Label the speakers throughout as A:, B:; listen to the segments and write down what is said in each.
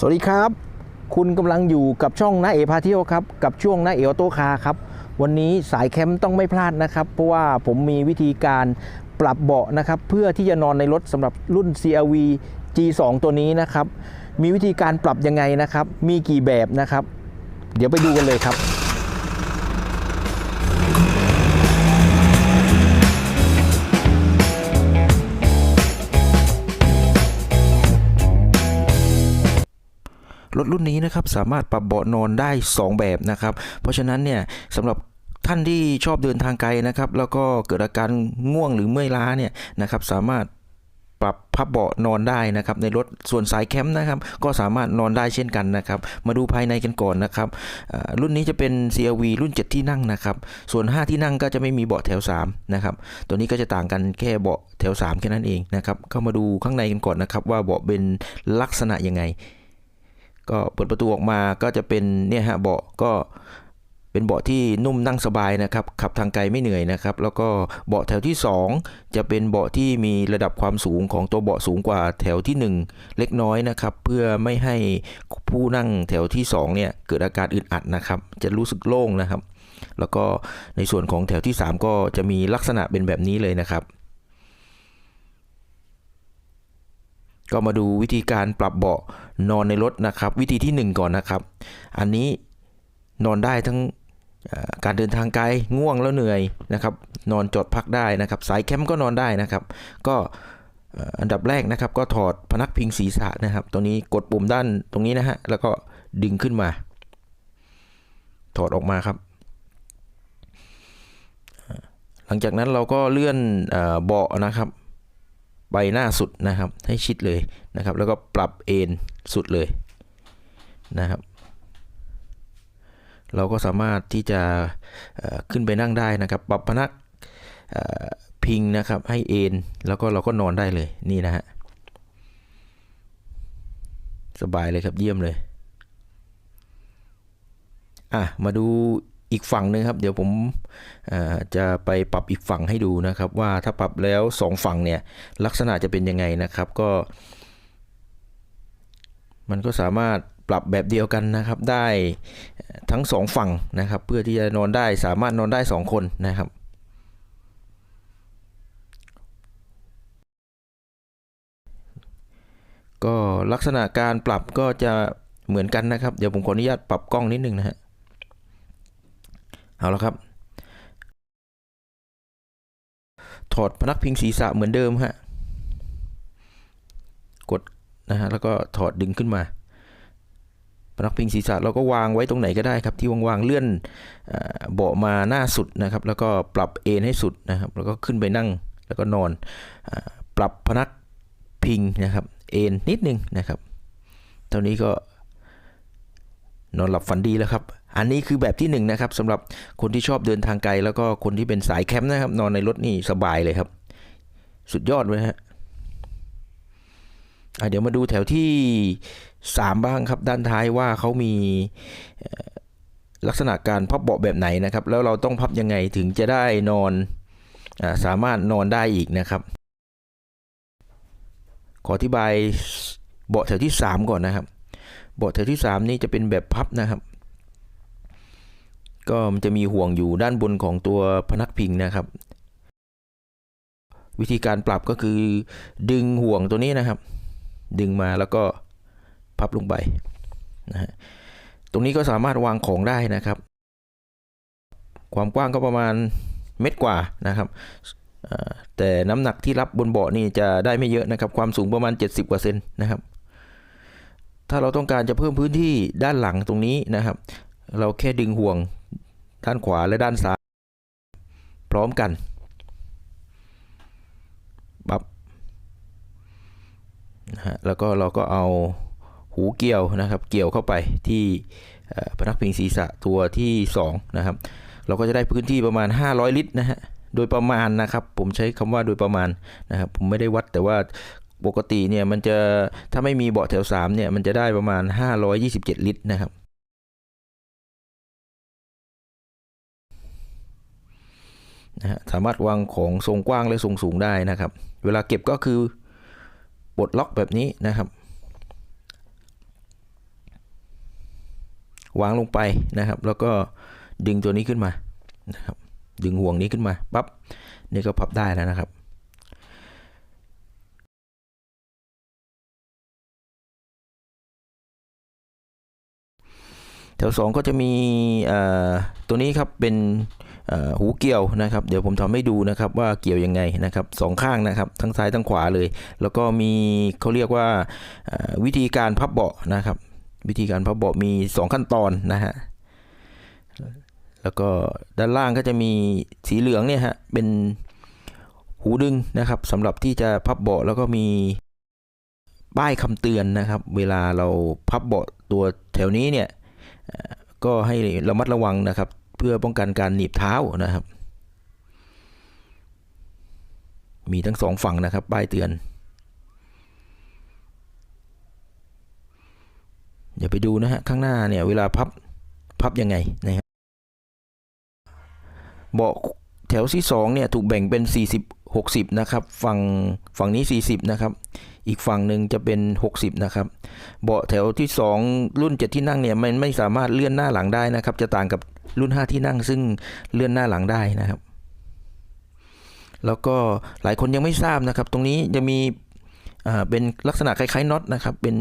A: สวัสดีครับ คุณกำลังอยู่กับช่องน้าเอพาเที่ยวครับ กับช่วงน้าเอออโต้คาร์ครับ วันนี้สายแคมป์ต้องไม่พลาดนะครับ เพราะว่าผมมีวิธีการปรับเบาะนะครับ เพื่อที่จะนอนในรถสำหรับรุ่น CRV G2 ตัวนี้นะครับ มีวิธีการปรับยังไงนะครับ มีกี่แบบนะครับ เดี๋ยวไปดูกันเลยครับ รถรุ่นนี้นะครับสามารถปรับเบาะนอนได้ 2 แบบนะครับ เพราะฉะนั้นเนี่ยสำหรับท่านที่ชอบเดินทางไกลนะครับ แล้วก็เกิดอาการง่วงหรือเมื่อยล้าเนี่ยนะครับ สามารถปรับพับเบาะนอนได้นะครับ ในรถส่วนสายแคมป์นะครับ ก็สามารถนอนได้เช่นกันนะครับ มาดูภายในกันก่อนนะครับรุ่นนี้จะเป็น CRV รุ่น 7 ที่นั่งนะครับ ส่วน 5 ที่นั่งก็จะไม่มีเบาะแถว3นะครับตัวนี้ก็จะต่างกันแค่เบาะแถว 3 แค่นั้นเองนะครับเข้ามาดูข้างในกันก่อนนะครับ ว่าเบาะเป็นลักษณะยังไง ก็เปิดประตูออกมาก็จะเป็นเนี่ยฮะเบาะก็เป็นเบาะที่นุ่มนั่งสบายนะครับ ขับทางไกลไม่เหนื่อยนะครับ แล้วก็เบาะแถวที่ 2 จะเป็นเบาะที่มีระดับความสูงของตัวเบาะสูงกว่าแถวที่ 1 เล็กน้อยนะครับ เพื่อไม่ให้ผู้นั่งแถวที่2เนี่ยเกิดอาการอึดอัดนะครับ จะรู้สึกโล่งนะครับ แล้วก็ในส่วนของแถวที่ 3 ก็จะมีลักษณะเป็นแบบนี้เลยนะครับ ก็มาดูวิธีการปรับเบาะนอนในรถนะครับ วิธีที่ 1 ก่อนนะครับ อันนี้นอนได้ทั้งการเดินทางไกลง่วงแล้วเหนื่อยนะครับ นอนจอดพักได้นะครับ สายแคมป์ก็นอนได้นะครับ ก็อันดับแรกนะครับ ก็ถอดพนักพิงศีรษะนะครับ ตรงนี้กดปุ่มด้านตรงนี้นะฮะแล้วก็ดึงขึ้นมา ถอดออกมาครับ หลังจากนั้นเราก็เลื่อนเบาะนะครับ ใบหน้าสุดนะครับ ให้ชิดเลยนะครับ แล้วก็ปรับเอ็นสุดเลยนะครับ เราก็สามารถที่จะขึ้นไปนั่งได้นะครับ ปรับพนักพิงนะครับให้เอ็นแล้วก็เราก็นอนได้เลยนี่นะฮะสบายเลยครับเยี่ยมเลย อะ มาดู อีกฝั่งหนึงครับ เดี๋ยวผมจะไปปรับอีกฝั่งให้ดูนะครับ ว่าถ้าปรับแล้วสองฝั่งเนี่ยลักษณะจะเป็นยังไงนะครับก็ มันก็สามารถปรับแบบเดียวกันนะครับได้ทั้งสองฝั่งนะครับ เพื่อที่จะนอนได้สามารถนอนได้สองคนนะครับก็ลักษณะการปรับก็จะเหมือนกันนะครับ เดี๋ยวผมขออนุญาตปรับกล้องนิดนึงนะฮะ เอาละครับ ถอดพนักพิงศีรษะเหมือนเดิมฮะ กดนะฮะแล้วก็ถอดดึงขึ้นมา พนักพิงศีรษะเราก็วางไว้ตรงไหนก็ได้ครับ ที่วางๆเลื่อนเบาะมาหน้าสุดนะครับ แล้วก็ปรับเอนให้สุดนะครับ แล้วก็ขึ้นไปนั่งแล้วก็นอนอปรับพนักพิงนะครับ เอนนิดนึงนะครับ เท่านี้ก็ นอนหลับฝันดีแล้วครับ อันนี้คือแบบที่หนึ่งนะครับสำหรับคนที่ชอบเดินทางไกล แล้วก็คนที่เป็นสายแคมป์นะครับ นอนในรถนี่สบายเลยครับ สุดยอดเลยฮะะเดี๋ยวมาดูแถวที่ 3 บ้างครับ ด้านท้ายว่าเขามีลักษณะการพับเบาะแบบไหนนะครับ แล้วเราต้องพับยังไงถึงจะได้นอนอสามารถนอนได้อีกนะครับ ขออธิบายเบาะแถวที่ 3 ก่อนนะครับ เบาะแถวที่ 3 นี่จะเป็นแบบพับนะครับ ก็มันจะมีห่วงอยู่ด้านบนของตัวพนักพิงนะครับ วิธีการปรับก็คือ ดึงห่วงตัวนี้นะครับ ดึงมาแล้วก็พับลงไปนะฮะตรงนี้ก็สามารถวางของได้นะครับ ความกว้างก็ประมาณเม็ดกว่านะครับเอ่อแต่น้ำหนักที่รับบนเบาะนี่จะได้ไม่เยอะนะครับ ความสูงประมาณ 70 กว่าเซนนะครับ ถ้าเราต้องการจะเพิ่มพื้นที่ด้านหลังตรงนี้นะครับ เราแค่ดึงห่วงด้านขวาและด้านซ้าย พร้อมกันปับนะฮะแล้วก็เราก็เอาหูเกี่ยวนะครับ เกี่ยวเข้าไปที่พนักพิงศีรษะตัวที่ 2 นะครับ เราก็จะได้พื้นที่ประมาณ 500 ลิตรนะฮะโดยประมาณนะครับ ผมใช้คำว่าโดยประมาณนะครับ ผมไม่ได้วัดแต่ว่า ปกติเนี่ยมันจะถ้าไม่มีเบาะแถว3เนี่ยมันจะได้ประมาณ 527 ลิตรนะครับ นะฮะสามารถวางของทรงกว้างและทรงสูงได้นะครับ เวลาเก็บก็คือปลดล็อกแบบนี้นะครับ วางลงไปนะครับ แล้วก็ดึงตัวนี้ขึ้นมานะครับ ดึงห่วงนี้ขึ้นมาปั๊บนี่ก็พับได้แล้วนะครับ แถวสองก็จะมีตัวนี้ครับเป็นหูเกี่ยวนะครับ เดี๋ยวผมทำให้ดูนะครับว่าเกี่ยวยังไงนะครับสองข้างนะครับทั้งซ้ายทั้งขวาเลย แล้วก็มีเขาเรียกว่าวิธีการพับเบาะนะครับ วิธีการพับเบาะมี 2 ขั้นตอนนะฮะแล้วก็ด้านล่างก็จะมีสีเหลืองเนี่ยฮะเป็นหูดึงนะครับสำหรับที่จะพับเบาะแล้วก็มีป้ายคำเตือนนะครับ เวลาเราพับเบาะตัวแถวนี้เนี่ย ก็ให้ระมัดระวังนะครับ เพื่อป้องกันการหนีบเท้านะครับ มีทั้งสองฝั่งนะครับป้ายเตือน เดี๋ยวไปดูนะฮะข้างหน้าเนี่ยเวลาพับพับยังไงนะครับเบาะแถวที่สองเนี่ยถูกแบ่งเป็น 40 60 นะครับ ฝั่งฝั่งนี้ 40 นะครับ อีกฝั่งหนึ่งจะเป็น 60 นะครับ เบาะแถวที่ 2 รุ่น 7 ที่นั่งเนี่ยมันไม่สามารถเลื่อนหน้าหลังได้นะครับ จะต่างกับรุ่น 5 ที่นั่ง ซึ่งเลื่อนหน้าหลังได้นะครับ แล้วก็หลายคนยังไม่ทราบนะครับ ตรงนี้จะมีอ่าเป็นลักษณะคล้ายๆน็อตนะครับ เป็น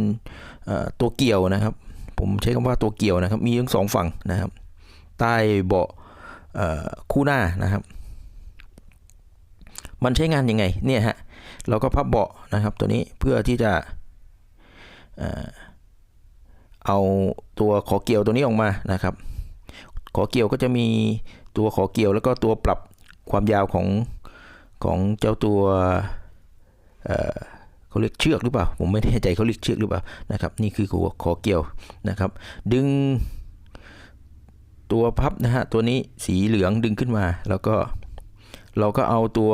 A: ตัวเกี่ยวนะครับ ผมใช้คำว่าตัวเกี่ยวนะครับ มีทั้งสองฝั่งนะครับ ใต้เบาะคู่หน้านะครับ มันใช้งานยังไงเนี่ยฮะเราก็พับเบาะนะครับตัวนี้เพื่อที่จะเออเอาตัวขอเกี่ยวตัวนี้ออกมานะครับ ขอเกี่ยวก็จะมีตัวขอเกี่ยวแล้วก็ตัวปรับความยาวของของเจ้าตัวเอ่อเขาเรียกเชือกหรือเปล่า ผมไม่แน่ใจเขาเรียกเชือกหรือเปล่านะครับ นี่คือหัวขอเกี่ยวนะครับ ดึงตัวพับนะฮะตัวนี้สีเหลืองดึงขึ้นมา แล้วก็เราก็เอาตัว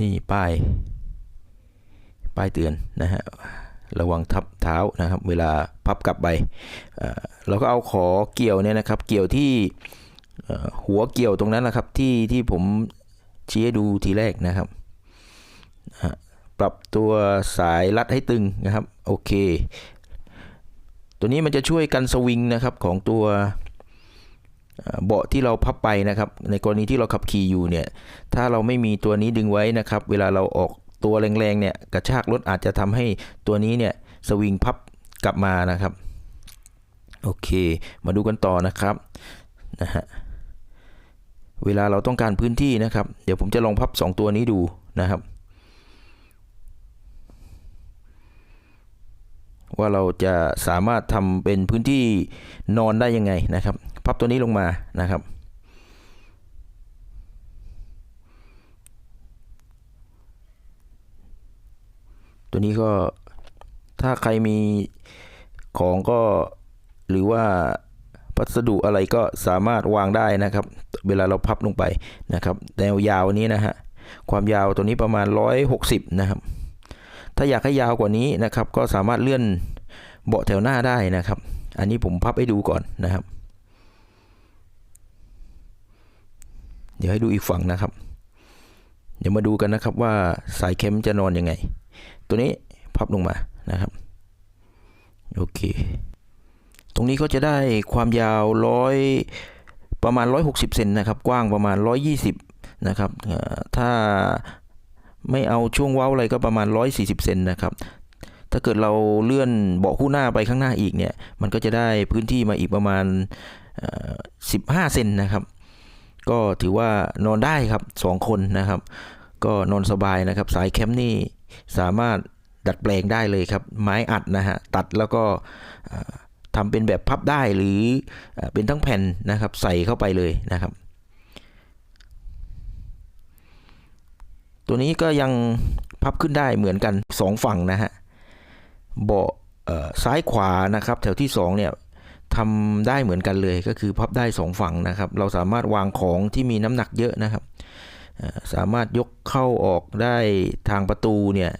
A: นี่ป้ายป้ายเตือนนะฮะระวังทับเท้านะครับ เวลาพับกลับไปเราก็เอาขอเกี่ยวเนี่ยนะครับ เกี่ยวที่หัวเกี่ยวตรงนั้นนะครับที่ที่ผมชี้ให้ดูทีแรกนะครับ ปรับตัวสายรัดให้ตึงนะครับ โอเค ตัวนี้มันจะช่วยกันสวิงนะครับของตัว เบาะที่เราพับไปนะครับ ในกรณีที่เราขับขี่อยู่เนี่ย ถ้าเราไม่มีตัวนี้ดึงไว้นะครับ เวลาเราออกตัวแรงๆเนี่ยกระชากรถอาจจะทำให้ตัวนี้เนี่ยสวิงพับกลับมานะครับ โอเค มาดูกันต่อนะครับนะฮะเวลาเราต้องการพื้นที่นะครับ เดี๋ยวผมจะลองพับ 2 ตัวนี้ดูนะครับ ว่าเราจะสามารถทำเป็นพื้นที่นอนได้ยังไงนะครับ พับตัวนี้ลงมานะครับ ตัวนี้ก็ถ้าใครมีของก็หรือว่าพัสดุอะไรก็สามารถวางได้นะครับ เวลาเราพับลงไปนะครับแนวยาวนี้นะฮะความยาวตัวนี้ประมาณ 160 นะครับ ถ้าอยากให้ยาวกว่านี้นะครับ ก็สามารถเลื่อนเบาะแถวหน้าได้นะครับ อันนี้ผมพับให้ดูก่อนนะครับ เดี๋ยวให้ดูอีกฝั่งนะครับ เดี๋ยวมาดูกันนะครับว่าสายเข็มจะนอนยังไง ตัวนี้พับลงมานะครับ โอเค ตรงนี้ก็จะได้ความยาวร้อยประมาณ 160เซนนะครับ กว้างประมาณ 120 นะครับถ้าไม่เอาช่วงเว้าอะไรก็ประมาณ 140เซนนะครับ ถ้าเกิดเราเลื่อนเบาะคู่หน้าไปข้างหน้าอีกเนี่ย มันก็จะได้พื้นที่มาอีกประมาณ 15 เซนนะครับ ก็ถือว่านอนได้ครับ 2 คนนะครับ ก็นอนสบายนะครับ สายแคมป์นี่สามารถดัดแปลงได้เลยครับ ไม้อัดนะฮะตัดแล้วก็ทำเป็นแบบพับได้หรือเป็นทั้งแผ่นนะครับ ใส่เข้าไปเลยนะครับ ตัวนี้ก็ยังพับขึ้นได้เหมือนกันสองฝั่งนะฮะเบาะซ้ายขวานะครับ แถวที่สองเนี่ย ทำได้เหมือนกันเลยก็คือพับได้สองฝั่งนะครับ เราสามารถวางของที่มีน้ำหนักเยอะนะครับ สามารถยกเข้าออกได้ทางประตูเนี่ย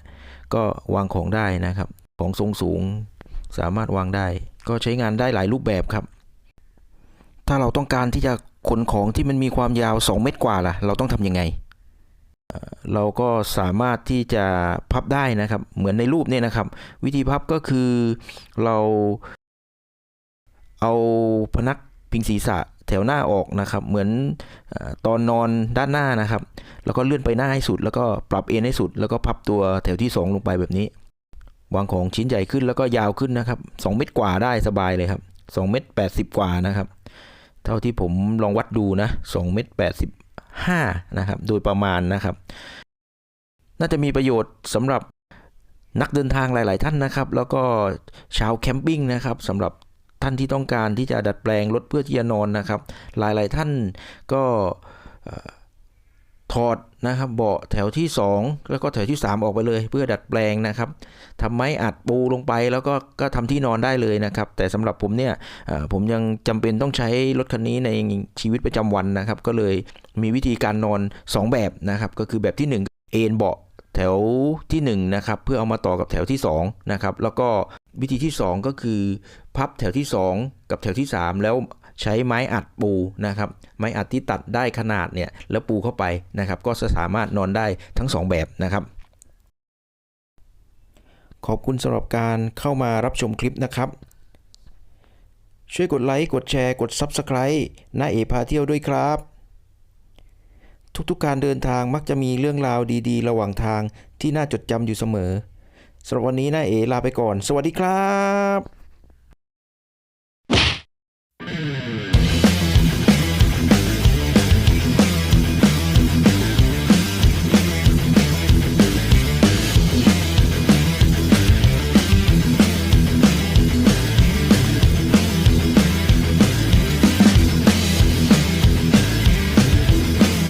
A: ก็วางของได้นะครับ ของทรงสูงสามารถวางได้ ก็ใช้งานได้หลายรูปแบบครับ ถ้าเราต้องการที่จะขนของที่มันมีความยาว 2 เมตรกว่าล่ะ เราต้องทำยังไง เราก็สามารถที่จะพับได้นะครับ เหมือนในรูปเนี่ยนะครับ วิธีพับก็คือเรา เอาพนักพิงศีรษะแถวหน้าออกนะครับ เหมือนตอนนอนด้านหน้านะครับ แล้วก็เลื่อนไปหน้าให้สุด แล้วก็ปรับเอ็นให้สุด แล้วก็พับตัวแถวที่ 2 ลงไปแบบนี้ วางของชิ้นใหญ่ขึ้นแล้วก็ยาวขึ้นนะครับ2เมตรกว่าได้สบายเลยครับ2เมตร80 กว่านะครับ เท่าที่ผมลองวัดดูนะ2เมตร85นะครับ โดยประมาณนะครับ น่าจะมีประโยชน์สำหรับนักเดินทางหลาย ๆ ท่านนะครับ แล้วก็ชาวแคมปิ้งนะครับสำหรับ ท่านที่ต้องการที่จะดัดแปลงรถเพื่อที่จะนอนนะครับ หลายๆท่านก็ถอดนะครับเบาะแถวที่ 2 แล้วก็แถวที่ 3 ออกไปเลย เพื่อดัดแปลงนะครับทำไม้อัดปูลงไปแล้วก็ก็ทำที่นอนได้เลยนะครับ แต่สำหรับผมเนี่ยผมยังจำเป็นต้องใช้รถคันนี้ในชีวิตประจำวันนะครับ ก็เลยมีวิธีการนอน 2 แบบนะครับ ก็คือแบบที่ 1 เอนเบาะ แถวที่1นะครับเพื่อเอามาต่อกับแถวที่2นะครับแล้วก็วิธีที่ 2 ก็คือ พับแถวที่ 2 กับแถวที่ 3 แล้วใช้ไม้อัดปูนะครับไม้อัดที่ตัดได้ขนาดเนี่ยแล้วปูเข้าไปนะครับก็จะสามารถนอนได้ทั้ง 2 แบบนะครับ ขอบคุณสำหรับการเข้ามารับชมคลิปนะครับ ช่วยกดไลค์กดแชร์กด Subscribe น้าเอพาเที่ยวด้วยครับ ทุกๆ การเดินทางมักจะมีเรื่องราวดีๆ ระหว่างทางที่น่าจดจำอยู่เสมอสำหรับวันนี้น้าเอลาไปก่อน สวัสดีครับ